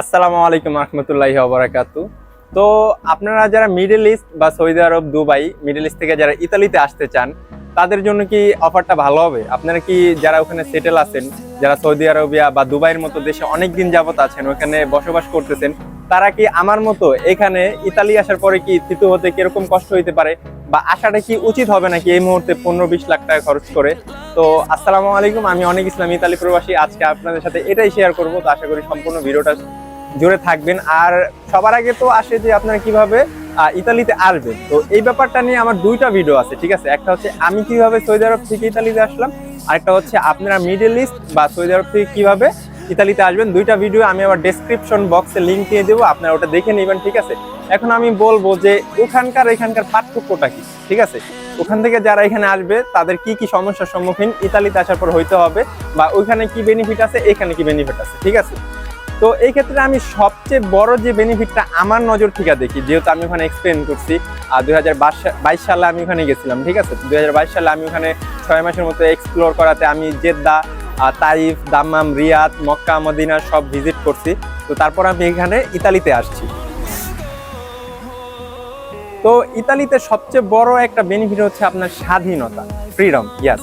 আসসালামু আলাইকুম রহমতুল্লাহি ওবরাকাতু। তো আপনারা যারা মিডল ইস্ট বা Saudi Arab, Dubai, middle east থেকে যারা ইতালিতে আসতে চান, তাদের জন্য কি অফারটা ভালো হবে? আপনারা কি যারা ওখানে সেটেল আছেন, যারা সৌদি আরবিয়া বা দুবাইয়ের মতো দেশে অনেক দিন যাবত আছেন, ওখানে বসবাস করতেছেন, তারা কি আমার মতো এখানে ইতালি আসার পরে কি তৃতীয় হতে কীরকম কষ্ট হইতে পারে? বা আসাটা কি উচিত হবে নাকি এই মুহূর্তে পনেরো বিশ লাখ টাকা খরচ করে? তো আসসালামু আলাইকুম, আমি অনেক ইসলাম, ইতালি প্রবাসী। আজকে আপনাদের সাথে এটাই শেয়ার করব। তো আশা করি সম্পূর্ণ ভিডিওটা জুড়ে থাকবেন। আর সবার আগে তো আসে যে আপনারা কীভাবে ইতালিতে আসবেন। তো এই ব্যাপারটা নিয়ে আমার দুইটা ভিডিও আছে, ঠিক আছে? একটা হচ্ছে আমি কীভাবে সৌদি আরব থেকে ইতালিতে আসলাম, আরেকটা হচ্ছে আপনারা মিডল ইস্ট বা সৌদি আরব থেকে কীভাবে ইতালিতে আসবেন। দুইটা ভিডিও আমি আবার ডেসক্রিপশন বক্সে লিঙ্ক দিয়ে দেবো, আপনারা ওটা দেখে নেবেন, ঠিক আছে? এখন আমি বলব যে ওখানকার, এখানকার পার্থক্যটা কি, ঠিক আছে? ওখান থেকে যারা এখানে আসবে, তাদের কি কি সমস্যার সম্মুখীন ইতালিতে আসার পর হইতে হবে, বা ওইখানে কি বেনিফিট আছে, এখানে কি বেনিফিট আছে, ঠিক আছে? তো এই ক্ষেত্রে আমি সবচেয়ে বড় যে বেনিফিটটা আমার নজর থেকে দেখি, যেহেতু আমি ওখানে এক্সপ্লেন করছি আর দুই হাজার বাইশ সালে আমি ওখানে গেছিলাম, ঠিক আছে? দুই হাজার বাইশ সালে আমি ওখানে ছয় মাসের মতো এক্সপ্লোর করাতে আমি Jeddah Taif Dammam, Riyadh, Mecca, Medina সব ভিজিট করছি। তো তারপর আমি এখানে ইতালিতে আসছি। তো ইতালিতে সবচেয়ে বড় একটা বেনিফিট হচ্ছে আপনার স্বাধীনতা ফ্রিডম ইয়াস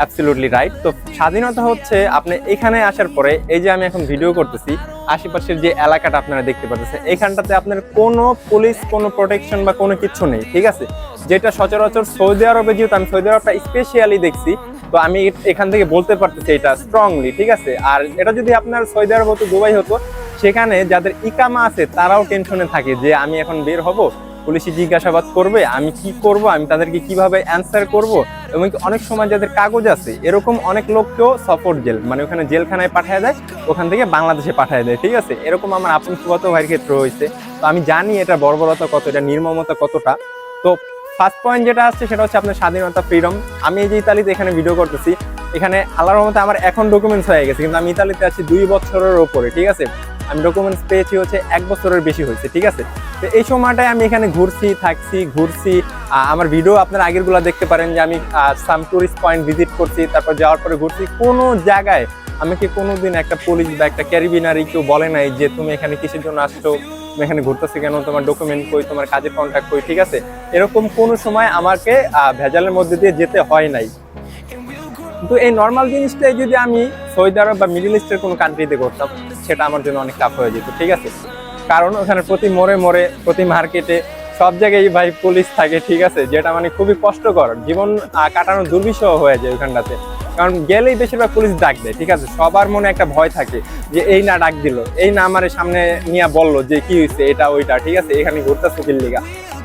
অ্যাবসলিউটলি রাইট তো স্বাধীনতা হচ্ছে আপনি এখানে আসার পরে এই যে আমি এখন ভিডিও করতেছি, আশেপাশের যে এলাকাটা আপনারা দেখতে পাচ্ছেন, এখানটাতে আপনার কোনো পুলিশ কোনো প্রোটেকশন বা কোনো কিছু নেই, ঠিক আছে? যেটা সচরাচর সৌদি আরবে যেহেতু আমি সৌদি আরবটা স্পেশালি দেখছি, তো আমি এখান থেকে বলতে পারতেছি এটা স্ট্রংলি ঠিক আছে? আর এটা যদি আপনার সৌদি আরব হতো, দুবাই হতো, সেখানে যাদের ইকামা আছে, তারাও টেনশনে থাকে যে আমি এখন বের হব। পুলিশি জিজ্ঞাসাবাদ করবে, আমি কি করব, আমি তাদেরকে কীভাবে অ্যান্সার করব এবং অনেক সময় যাদের কাগজ আছে, এরকম অনেক লোককেও সফর জেল মানে ওখানে জেলখানায় পাঠায় দেয়, ওখান থেকে বাংলাদেশে পাঠায় দেয়, ঠিক আছে? এরকম আমার আপন সুগত ভাইয়ের ক্ষেত্রে হয়েছে। তো আমি জানি এটা বর্বরতা কত, এটা নির্মমতা কতটা। তো ফার্স্ট পয়েন্ট যেটা আসছে, সেটা হচ্ছে আপনার স্বাধীনতা ফ্রিডম আমি এই যে ইতালিতে এখানে ভিডিও করতেছি, এখানে আল্লাহর রহমতে আমার এখন ডকুমেন্টস হয়ে গেছে, কিন্তু আমি ইতালিতে আছি দুই বছরের ওপরে ঠিক আছে? আমি ডকুমেন্টস পেয়েছি হচ্ছে এক বছরের বেশি হয়েছে, ঠিক আছে? তো এই সময়টায় আমি এখানে ঘুরছি, থাকছি, ঘুরছি। আমার ভিডিও আপনার আগেরগুলো দেখতে পারেন যে আমি সাম টুরিস্ট পয়েন্ট ভিজিট করছি, তারপর যাওয়ার পরে ঘুরছি। কোনো জায়গায় আমাকে কোনোদিন একটা পুলিশ বা একটা ক্যারিবিনারি কেউ বলে নাই যে তুমি এখানে কিসের জন্য আসছো, তুমি এখানে ঘুরতেছো কেন, তোমার ডকুমেন্ট কই, তোমার কাজের কন্ট্যাক্ট কই, ঠিক আছে? এরকম কোনো সময় আমাকে ভেজালের মধ্যে দিয়ে যেতে হয় নাই। কিন্তু এই নর্মাল জিনিসটাই যদি আমি সৌদি আরব বা মিডল ইস্টের কোনো কান্ট্রিতে করতাম, সেটা আমার জন্য অনেক টাফ হয়ে যেত, ঠিক আছে? কারণ ওখানে প্রতি মোড়ে মোড়ে, প্রতি মার্কেটে সব জায়গায় ভাই পুলিশ থাকে, ঠিক আছে? যেটা মানে খুবই কষ্টকর, জীবন কাটানো দুর্বিষহ হয়ে যায় ওখানটাতে। কারণ গেলেই বেশিরভাগ পুলিশ ডাক দেয়, ঠিক আছে? সবার মনে একটা ভয় থাকে যে এই না ডাক দিল, এই না আমার সামনে নিয়ে বলল যে কি হয়েছে এটা ওইটা, ঠিক আছে? এখানে ঘুরতেছে কিল্লিগা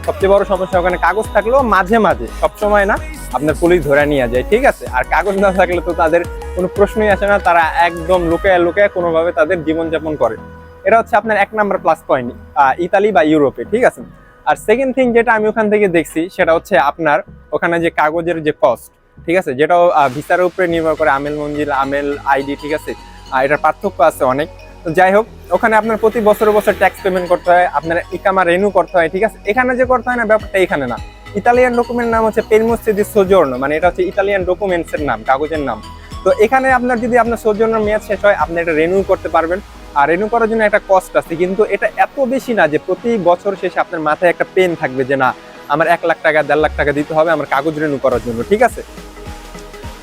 সবচেয়ে বড় সমস্যা, ওখানে কাগজ থাকলেও মাঝে মাঝে, সবসময় না, আপনার পুলিশ ধরে নিয়ে যায়, ঠিক আছে? আর কাগজ না থাকলে তো তাদের কোনো প্রশ্নই আসে না, তারা একদম লুকায় লুকায় কোনোভাবে তাদের জীবনযাপন করে। এটা হচ্ছে আপনার এক নাম্বার প্লাস পয়েন্ট ইতালি বা ইউরোপে, ঠিক আছে? আর সেকেন্ড থিং যেটা আমি ওখান থেকে দেখছি, সেটা হচ্ছে আপনার ওখানে যে কাগজের যে কস্ট ঠিক আছে? যেটাও ভিসার উপরে নির্ভর করে, আমেল মঞ্জিল, আমেল আইডি ঠিক আছে? এটার পার্থক্য আছে অনেক। তো যাই হোক, ওখানে আপনার প্রতি বছর বছর ট্যাক্স পেমেন্ট করতে হয়, আপনার ইকামা রেনু করতে হয়, ঠিক আছে? এখানে যে করতে হয় না, ব্যাপারটা এখানে না। ইতালিয়ান ডকুমেন্ট নাম হচ্ছে পেরমোসি দি সোজর্ন মানে এটা হচ্ছে ইতালিয়ান ডকুমেন্টস এর নাম, কাগজের নাম। তো এখানে আপনার যদি আপনার সোজর্নের মেয়াদ শেষ হয়, আপনি এটা রেনিউ করতে পারবেন। আর রেনিউ করার জন্য একটা কস্ট আছে, কিন্তু এটা এত বেশি না যে প্রতি বছর শেষে আপনার মাথায় একটা পেন থাকবে যে না, আমার এক লাখ টাকা, দেড় লাখ টাকা দিতে হবে, আমার কাগজ রেনু করার জন্য, ঠিক আছে?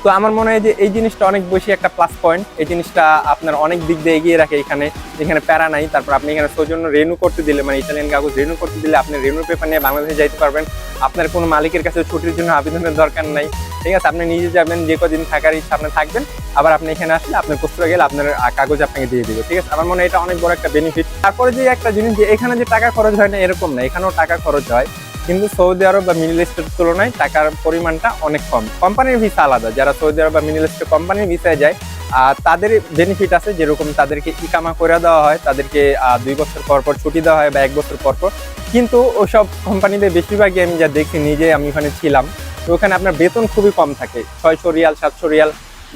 তো আমার মনে হয় যে এই জিনিসটা অনেক বেশি একটা প্লাস পয়েন্ট এই জিনিসটা আপনার অনেক দিক দিয়ে এগিয়ে রাখে এখানে। এখানে প্যারা নাই, তারপর আপনি এখানে সৌজন্য রেনু করতে দিলে মানে ইতালিয়ান কাগজ রেনু করতে দিলে আপনি রেনু পেপার নিয়ে বাংলাদেশে যাইতে পারবেন। আপনার কোনো মালিকের কাছে ছুটির জন্য আবেদনের দরকার নাই। ঠিক আছে, আপনি নিজে যাবেন, যে কদিন থাকার ইচ্ছা আপনি থাকবেন। আবার আপনি এখানে আসলে আপনার কোস্টরা গেলে আপনার কাগজ আপনাকে দিয়ে দিবে। ঠিক আছে, আমার মনে হয় এটা অনেক বড় একটা বেনিফিট তারপরে যে একটা জিনিস যে এখানে যে টাকা খরচ হয় না, এরকম না। এখানেও টাকা খরচ হয়। কিন্তু সৌদি আরব বা মিডল ইস্টের তুলনায় টাকার পরিমাণটা অনেক কম। কোম্পানির ভিসা আলাদা। যারা সৌদি আরব বা মিডল ইস্টের কোম্পানির ভিসায় যায় আর তাদের বেনিফিট আছে যেরকম তাদেরকে ইকামা করে দেওয়া হয়, তাদেরকে দুই বছর পর পর ছুটি দেওয়া হয় বা এক বছর পর পর। কিন্তু ওসব কোম্পানিতে বেশিরভাগই আমি যা দেখি নিজে আমি ওখানে ছিলাম। তো ওখানে আপনার বেতন খুবই কম থাকে। ছয়শো রিয়াল, সাতশো রিয়াল,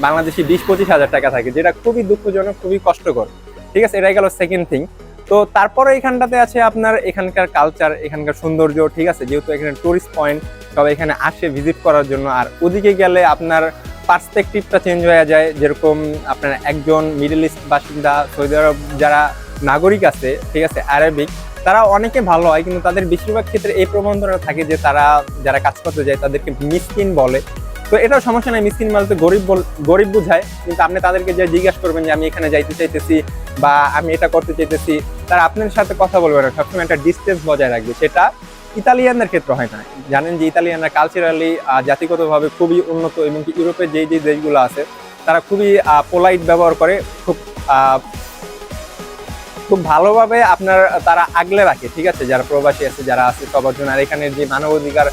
বাংলাদেশি বিশ পঁচিশ হাজার টাকা থাকে, যেটা খুবই দুঃখজনক, খুবই কষ্টকর। ঠিক আছে? এটাই গেল সেকেন্ড থিং তো তারপরে এখানটাতে আছে আপনার এখানকার কালচার এখানকার সৌন্দর্য, ঠিক আছে? যেহেতু এখানে টুরিস্ট পয়েন্ট সবাই এখানে আসে ভিজিট করার জন্য। আর ওদিকে গেলে আপনার পার্সপেক্টিভটা চেঞ্জ হয়ে যায়। যেরকম আপনার একজন মিডল ইস্ট বাসিন্দা সৌদি আরব যারা নাগরিক আছে, ঠিক আছে? আরবিক তারা অনেকে ভালো হয়, কিন্তু তাদের বেশিরভাগ ক্ষেত্রে এই প্রবণতা থাকে যে তারা যারা কাজ করতে যায়, তাদেরকে মিসকিন বলে। তো এটাও সমস্যা নাই, মিসকিন বলতে গরিব গরিব বোঝায়। কিন্তু আপনি তাদেরকে যে জিজ্ঞাসা করবেন যে, আমি এখানে যাইতে চাইতেছি বা আমি এটা করতে চাইতেছি, তারা আপনার সাথে কথা বলবে না, সবসময় একটা ডিস্টেন্স বজায় রাখবে। সেটা ইতালিয়ানদের ক্ষেত্রে হয় না। জানেন যে ইতালিয়ানরা কালচারালি জাতিগতভাবে খুবই উন্নত এবং কি ইউরোপের যেই যে দেশগুলো আছে, তারা খুবই পোলাইট ব্যবহার করে, খুব খুব ভালোভাবে আপনার, তারা আগলে রাখে, ঠিক আছে? যারা প্রবাসী আছে, যারা আছে, সবার জন্য। আর এখানে যে মানবাধিকার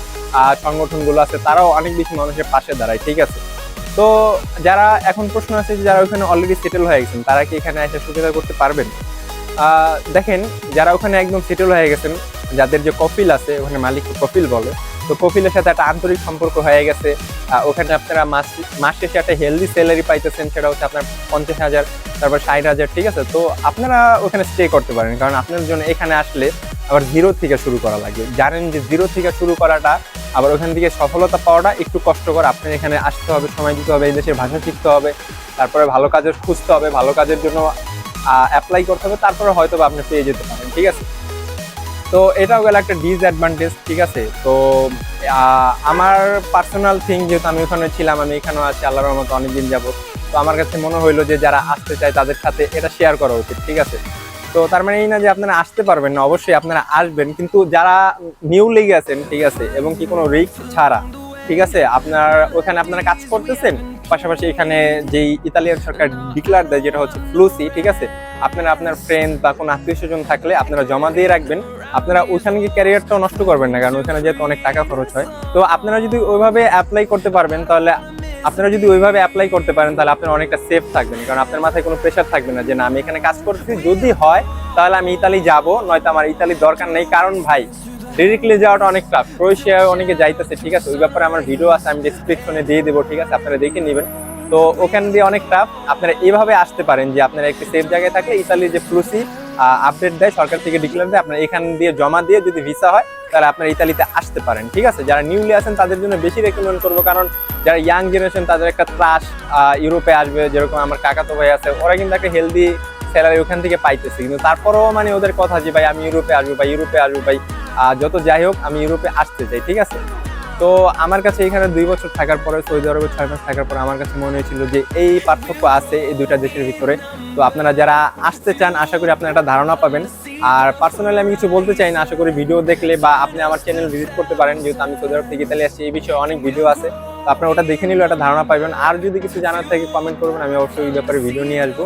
সংগঠনগুলো আছে, তারাও অনেক বেশি মানুষের পাশে দাঁড়ায়, ঠিক আছে? তো যারা এখন প্রশ্ন আছে যে যারা ওখানে অলরেডি সেটেল হয়ে গেছেন, তারা কি এখানে এসে সুবিধা করতে পারবেন? দেখেন, যারা ওখানে একদম সেটেল হয়ে গেছেন, যাদের যে কপিল আছে, ওখানে মালিক কপিল বলে, তো কপিলের সাথে একটা আন্তরিক সম্পর্ক হয়ে গেছে। ওখানে আপনারা মাস মাস শেষে একটা হেলদি স্যালারি পাইতেছেন, সেটা হচ্ছে আপনার পঞ্চাশ হাজার, তারপর ষাট হাজার, ঠিক আছে? তো আপনারা ওখানে স্টে করতে পারেন, কারণ আপনার জন্য এখানে আসলে আবার জিরো থেকে শুরু করা লাগে। জানেন যে জিরো থেকে শুরু করাটা আবার ওখান থেকে সফলতা পাওয়াটা একটু কষ্টকর। আপনার এখানে আসতে হবে, সময় দিতে হবে, এই দেশের ভাষা শিখতে হবে, তারপরে ভালো কাজের খুঁজতে হবে, ভালো কাজের জন্য অ্যাপ্লাই করতে হবে, তারপরে হয়তো আপনি পেয়ে যেতে পারেন, ঠিক আছে? তো এটাও গেল একটা ডিসঅ্যাডভান্টেজ ঠিক আছে? তো আমার পার্সোনাল থিং যেহেতু আমি ওখানে ছিলাম, আমি এখানেও আছি, আল্লাহর মতো অনেকদিন যাব তো আমার কাছে মনে হইল যে যারা আসতে চায় তাদের সাথে এটা শেয়ার করা উচিত, ঠিক আছে? তো তার মানে এই না যে আপনারা আসতে পারবেন না, অবশ্যই আপনারা আসবেন। কিন্তু যারা নিউ লেগে আছেন, ঠিক আছে, এবং কি কোনো রিস্ক ছাড়া, ঠিক আছে, আপনার ওখানে আপনারা কাজ করতেছেন, পাশাপাশি এখানে যেই ইতালিয়ান সরকার ডিক্লার দেয়, যেটা হচ্ছে ফ্লুসি ঠিক আছে, আপনারা আপনার ফ্রেন্ড বা কোনো আত্মীয় স্বজন থাকলে আপনারা জমা দিয়ে রাখবেন। আপনারা ওইখানে গিয়ে ক্যারিয়ারটাও নষ্ট করবেন না, কারণ ওইখানে যেহেতু অনেক টাকা খরচ হয়। তো আপনারা যদি ওইভাবে অ্যাপ্লাই করতে পারবেন, তাহলে আপনারা যদি ওইভাবে অ্যাপ্লাই করতে পারেন, তাহলে আপনারা অনেকটা সেফ থাকবেন। কারণ আপনার মাথায় কোনো প্রেশার থাকবে না যে, না, আমি এখানে কাজ করছি যদি হয়, তাহলে আমি ইতালি যাব। নয়তো আমার ইতালির দরকার নেই। কারণ ভাই ডিরেক্টলি যাওয়াটা অনেক টাফ ক্রোয়েশিয়ায় অনেকে যাইতেছে, ঠিক আছে? ওই ব্যাপারে আমার ভিডিও আছে, আমি ডিসক্রিপশনে দিয়ে দেবো, ঠিক আছে? আপনারা দেখে নেবেন। তো ওখান দিয়ে অনেক টাফ আপনারা এইভাবে আসতে পারেন যে, আপনারা একটি সেফ জায়গায় থাকলে ইতালির যে ফ্লুসি আপডেট দেয়, সরকার থেকে ডিক্লেয়ার দেয়, আপনারা এখান দিয়ে জমা দিয়ে যদি ভিসা হয়, তাহলে আপনারা ইতালিতে আসতে পারেন, ঠিক আছে? যারা নিউলি আছেন, তাদের জন্য বেশি রেকমেন্ড করব। কারণ যারা ইয়াং জেনারেশন তাদের একটা ত্রাস ইউরোপে আসবে, যেরকম আমার কাকাতো ভাই আছে, ওরা কিন্তু একটা হেলদি স্যালারি ওখান থেকে পাইতেছে। কিন্তু তারপরেও মানে ওদের কথা যে, ভাই, আমি ইউরোপে আসব, ভাই ইউরোপে আসব, ভাই যত যাই হোক, আমি ইউরোপে আসতে চাই। ঠিক আছে? তো আমার কাছে এখানে দুই বছর থাকার পরে, সৌদি আরবে ছয় মাস থাকার পরে আমার কাছে মনে হয়েছিল যে, এই পার্থক্য আছে এই দুইটা দেশের ভিতরে। তো আপনারা যারা আসতে চান, আশা করি আপনারা একটা ধারণা পাবেন। আর পার্সোনালি আমি কিছু বলতে চাই না, আশা করি ভিডিও দেখলে বা আপনি আমার চ্যানেল ভিজিট করতে পারেন। যেহেতু আমি সৌদি আরব থেকে ইতালি আসছি, এই বিষয়ে অনেক ভিডিও আছে। তো আপনারা ওটা দেখে নিলে একটা ধারণা পাবেন আর যদি কিছু জানার থাকে কমেন্ট করবেন, আমি অবশ্যই এই ব্যাপারে ভিডিও নিয়ে আসব।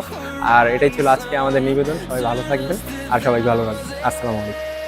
আর এটাই ছিল আজকে আমাদের নিবেদন। সবাই ভালো থাকবেন, আর সবাই ভালো রাখবেন আসসালামু আলাইকুম।